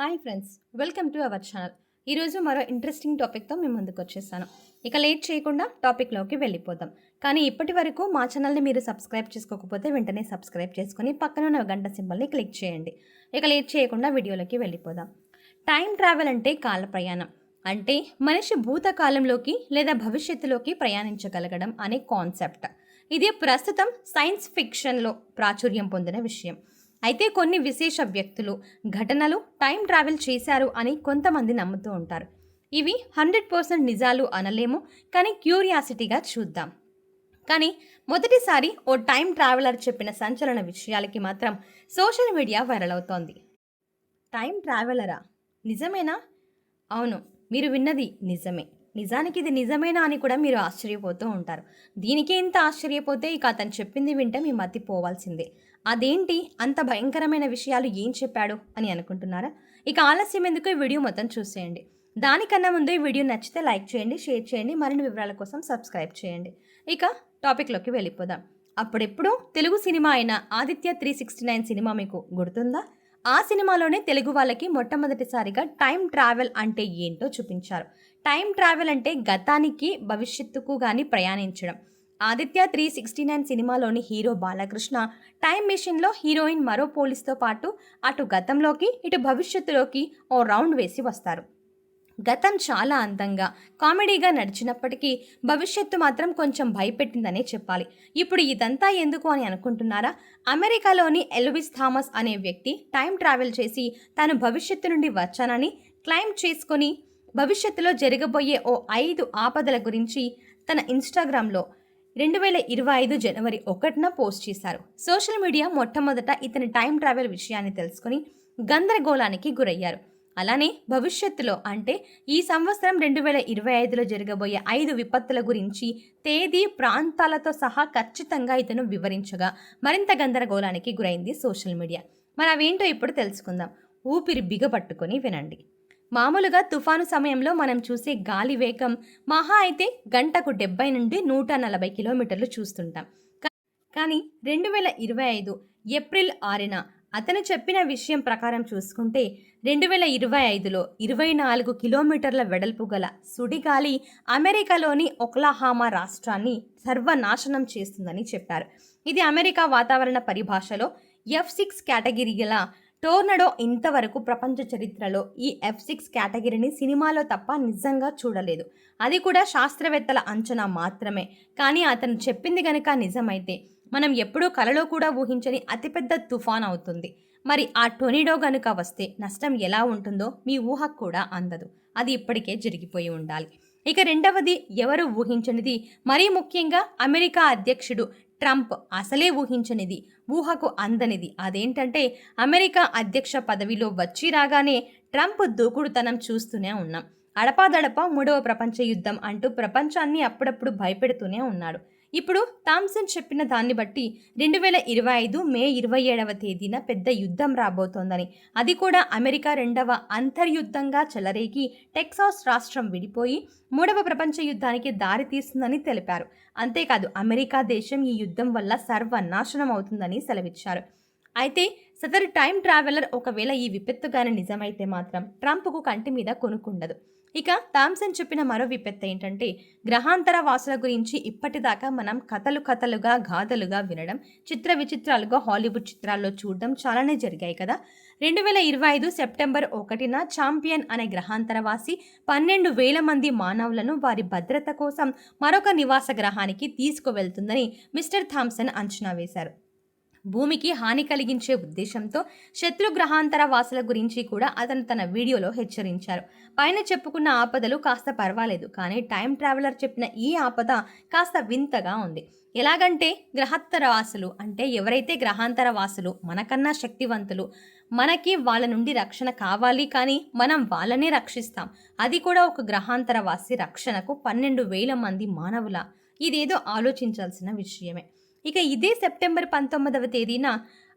Hi friends welcome to our channel. ఈరోజు మరో interesting టాపిక్తో మేము ముందుకు వచ్చేసాను. ఇక లేట్ చేయకుండా టాపిక్లోకి వెళ్ళిపోదాం. కానీ ఇప్పటి వరకు మా ఛానల్ని మీరు సబ్స్క్రైబ్ చేసుకోకపోతే వెంటనే సబ్స్క్రైబ్ చేసుకొని పక్కన ఉన్న గంట సింబల్ని క్లిక్ చేయండి. ఇక లేట్ చేయకుండా వీడియోలోకి వెళ్ళిపోదాం. టైం ట్రావెల్ అంటే కాల ప్రయాణం. అంటే మనిషి భూతకాలంలోకి లేదా భవిష్యత్తులోకి ప్రయాణించగలగడం అనే కాన్సెప్ట్. ఇది ప్రస్తుతం సైన్స్ ఫిక్షన్లో ప్రాచుర్యం పొందిన విషయం. అయితే కొన్ని విశేష వ్యక్తులు ఘటనలు టైం ట్రావెల్ చేశారు అని కొంతమంది నమ్ముతూ ఉంటారు. ఇవి హండ్రెడ్ పర్సెంట్ నిజాలు అనలేము కానీ క్యూరియాసిటీగా చూద్దాం. కానీ మొదటిసారి ఓ టైం ట్రావెలర్ చెప్పిన సంచలన విషయాలకి మాత్రం సోషల్ మీడియా వైరల్ అవుతోంది. టైం ట్రావెలరా? నిజమేనా? అవును మీరు విన్నది నిజమే. నిజానికి ఇది నిజమేనా అని కూడా మీరు ఆశ్చర్యపోతూ ఉంటారు. దీనికే ఇంత ఆశ్చర్యపోతే ఇక అతను చెప్పింది వింటే మీ మతి పోవాల్సిందే. అదేంటి అంత భయంకరమైన విషయాలు ఏం చెప్పాడు అని అనుకుంటున్నారా? ఇక ఆలస్యం ఎందుకు? ఈ వీడియో మొత్తం చూసేయండి. దానికన్నా ముందు ఈ వీడియో నచ్చితే లైక్ చేయండి షేర్ చేయండి మరిన్ని వివరాల కోసం సబ్స్క్రైబ్ చేయండి. ఇక టాపిక్లోకి వెళ్ళిపోదాం. అప్పుడెప్పుడు తెలుగు సినిమా అయిన Aditya three sixty nine cinema మీకు గుర్తుందా? ఆ సినిమాలోనే తెలుగు వాళ్ళకి మొట్టమొదటిసారిగా టైం ట్రావెల్ అంటే ఏంటో చూపించారు. టైం ట్రావెల్ అంటే గతానికి భవిష్యత్తుకు కానీ ప్రయాణించడం. ఆదిత్య త్రీ సిక్స్టీ నైన్ సినిమాలోని హీరో బాలకృష్ణ టైం మిషన్లో హీరోయిన్ మరో పోలీస్తో పాటు అటు గతంలోకి ఇటు భవిష్యత్తులోకి ఓ రౌండ్ వేసి వస్తారు. గతం చాలా అందంగా కామెడీగా నడిచినప్పటికీ భవిష్యత్తు మాత్రం కొంచెం భయపెట్టిందనే చెప్పాలి. ఇప్పుడు ఇదంతా ఎందుకు అని అనుకుంటున్నారా? అమెరికాలోని ఎల్విస్ థామస్ అనే వ్యక్తి టైం ట్రావెల్ చేసి తాను భవిష్యత్తు నుండి వచ్చానని క్లైమ్ చేసుకొని భవిష్యత్తులో జరగబోయే ఓ ఐదు ఆపదల గురించి తన ఇన్స్టాగ్రామ్లో రెండు వేల ఇరవై ఐదు జనవరి ఒకటిన పోస్ట్ చేశారు. సోషల్ మీడియా మొట్టమొదట ఇతని టైం ట్రావెల్ విషయాన్ని తెలుసుకుని గందరగోళానికి గురయ్యారు. అలానే భవిష్యత్తులో అంటే ఈ సంవత్సరం రెండు వేల ఇరవై ఐదులో జరగబోయే ఐదు విపత్తుల గురించి తేదీ ప్రాంతాలతో సహా ఖచ్చితంగా ఇతను వివరించగా మరింత గందరగోళానికి గురైంది సోషల్ మీడియా. మరి అవేంటో ఇప్పుడు తెలుసుకుందాం. ఊపిరి బిగపట్టుకొని వినండి. మామూలుగా తుఫాను సమయంలో మనం చూసే గాలి వేగం మహా అయితే గంటకు డెబ్బై నుండి నూట నలభై కిలోమీటర్లు చూస్తుంటాం. కా- కానీ రెండు వేల ఇరవై ఐదు ఏప్రిల్ ఆరున అతను చెప్పిన విషయం ప్రకారం చూసుకుంటే రెండు వేల ఇరవై ఐదులో ఇరవై నాలుగు కిలోమీటర్ల వెడల్పు గల సుడిగాలి అమెరికాలోని ఒక్లాహామా రాష్ట్రాన్ని సర్వనాశనం చేస్తుందని చెప్పారు. ఇది అమెరికా వాతావరణ పరిభాషలో ఎఫ్ సిక్స్ కేటగిరీ గల టోర్నడో ఇంతవరకు ప్రపంచ చరిత్రలో ఈ ఎఫ్ సిక్స్ కేటగిరీని సినిమాలో తప్ప నిజంగా చూడలేదు. అది కూడా శాస్త్రవేత్తల అంచనా మాత్రమే. కానీ అతను చెప్పింది గనక నిజమైతే మనం ఎప్పుడూ కలలో కూడా ఊహించని అతిపెద్ద తుఫాన్ అవుతుంది. మరి ఆ టొనిడో గనుక వస్తే నష్టం ఎలా ఉంటుందో మీ ఊహకు కూడా అందదు. అది ఇప్పటికే జరిగిపోయి ఉండాలి. ఇక రెండవది ఎవరు ఊహించనిది? మరీ ముఖ్యంగా అమెరికా అధ్యక్షుడు ట్రంప్ అసలే ఊహించనిది ఊహకు అందనిది. అదేంటంటే అమెరికా అధ్యక్ష పదవిలో వచ్చి రాగానే ట్రంప్ దూకుడుతనం చూస్తూనే ఉన్నాం. అడపాదడపా మూడవ ప్రపంచ యుద్ధం అంటూ ప్రపంచాన్ని అప్పుడప్పుడు భయపెడుతూనే ఉన్నాడు. ఇప్పుడు థామ్సన్ చెప్పిన దాన్ని బట్టి రెండు వేల ఇరవై ఐదు మే ఇరవై ఏడవ తేదీన పెద్ద యుద్ధం రాబోతోందని. అది కూడా అమెరికా రెండవ అంతర్యుద్ధంగా చెలరేగి టెక్సాస్ రాష్ట్రం విడిపోయి మూడవ ప్రపంచ యుద్ధానికి దారి తీస్తుందని తెలిపారు. అంతేకాదు అమెరికా దేశం ఈ యుద్ధం వల్ల సర్వనాశనం అవుతుందని సెలవిచ్చారు. అయితే సదరు టైం ట్రావెలర్ ఒకవేళ ఈ విపత్తుగానే నిజమైతే మాత్రం ట్రంప్కు కంటి మీద కొనుక్కుండదు ఇక థామ్సన్ చెప్పిన మరో విపత్తు ఏంటంటే గ్రహాంతర వాసుల గురించి ఇప్పటిదాకా మనం కథలు కథలుగా గాథలుగా వినడం చిత్ర విచిత్రాలుగా హాలీవుడ్ చిత్రాల్లో చూడడం చాలానే జరిగాయి కదా. రెండు వేల ఇరవై ఐదు సెప్టెంబర్ ఒకటిన ఛాంపియన్ అనే గ్రహాంతరవాసి పన్నెండు వేల మంది మానవులను వారి భద్రత కోసం మరొక నివాస గ్రహానికి తీసుకువెళ్తుందని మిస్టర్ థామ్సన్ అంచనా వేశారు. భూమికి హాని కలిగించే ఉద్దేశంతో శత్రు గ్రహాంతర వాసుల గురించి కూడా అతను తన వీడియోలో హెచ్చరించారు. పైన చెప్పుకున్న ఆపదలు కాస్త పర్వాలేదు కానీ టైం ట్రావెలర్ చెప్పిన ఈ ఆపద కాస్త వింతగా ఉంది. ఎలాగంటే గ్రహాంతర వాసులు అంటే ఎవరైతే గ్రహాంతర వాసులు మనకన్నా శక్తివంతులు మనకి వాళ్ళ నుండి రక్షణ కావాలి కానీ మనం వాళ్ళనే రక్షిస్తాం. అది కూడా ఒక గ్రహాంతర వాసి రక్షణకు పన్నెండు వేల మంది మానవుల. ఇదేదో ఆలోచించాల్సిన విషయమే. ఇక ఇదే సెప్టెంబర్ పంతొమ్మిదవ తేదీన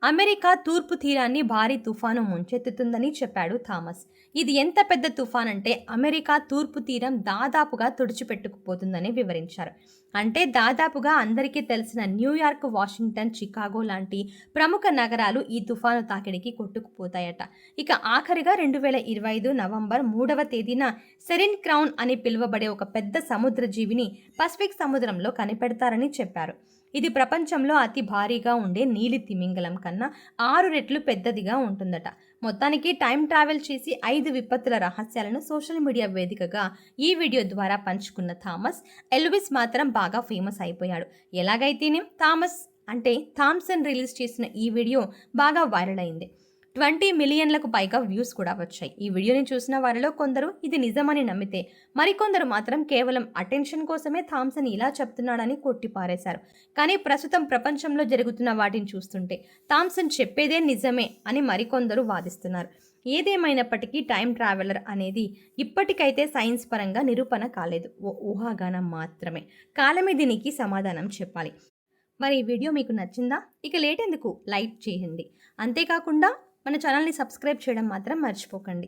అమెరికా తూర్పు తీరాన్ని భారీ తుఫాను ముంచెత్తుతుందని చెప్పాడు థామస్. ఇది ఎంత పెద్ద తుఫాన్ అంటే అమెరికా తూర్పు తీరం దాదాపుగా తుడిచిపెట్టుకుపోతుందని వివరించారు. అంటే దాదాపుగా అందరికీ తెలిసిన న్యూయార్క్ వాషింగ్టన్ చికాగో లాంటి ప్రముఖ నగరాలు ఈ తుఫాను తాకిడికి కొట్టుకుపోతాయట. ఇక ఆఖరిగా రెండు వేల ఇరవై ఐదు నవంబర్ మూడవ తేదీన సెరిన్ క్రౌన్ అని పిలువబడే ఒక పెద్ద సముద్ర జీవిని పసిఫిక్ సముద్రంలో కనిపెడతారని చెప్పారు. ఇది ప్రపంచంలో అతి భారీగా ఉండే నీలి తిమింగలం కన్నా ఆరు రెట్లు పెద్దదిగా ఉంటుందట. మొత్తానికి టైం ట్రావెల్ చేసి ఐదు విపత్తుల రహస్యాలను సోషల్ మీడియా వేదికగా ఈ వీడియో ద్వారా పంచుకున్న థామస్ ఎల్విస్ మాత్రం బాగా ఫేమస్ అయిపోయాడు. ఎలాగైతేనే? థామస్ అంటే థామ్సన్ రిలీజ్ చేసిన ఈ వీడియో బాగా వైరల్ అయింది. ట్వంటీ మిలియన్లకు పైగా వ్యూస్ కూడా వచ్చాయి. ఈ వీడియోని చూసిన వారిలో కొందరు ఇది నిజమని నమ్మితే మరికొందరు మాత్రం కేవలం అటెన్షన్ కోసమే థామ్సన్ ఇలా చెప్తున్నాడని కొట్టిపారేశారు. కానీ ప్రస్తుతం ప్రపంచంలో జరుగుతున్న వాటిని చూస్తుంటే థామ్సన్ చెప్పేదే నిజమే అని మరికొందరు వాదిస్తున్నారు. ఏదేమైనప్పటికీ టైం ట్రావెలర్ అనేది ఇప్పటికైతే సైన్స్ పరంగా నిరూపణ కాలేదు. ఓ ఊహాగానం మాత్రమే. కాలమే దీనికి సమాధానం చెప్పాలి. మరి ఈ వీడియో మీకు నచ్చిందా? ఇక లేటెందుకు లైక్ చేయండి. అంతేకాకుండా మన ఛానల్ని సబ్స్క్రైబ్ చేయడం మాత్రం మర్చిపోకండి.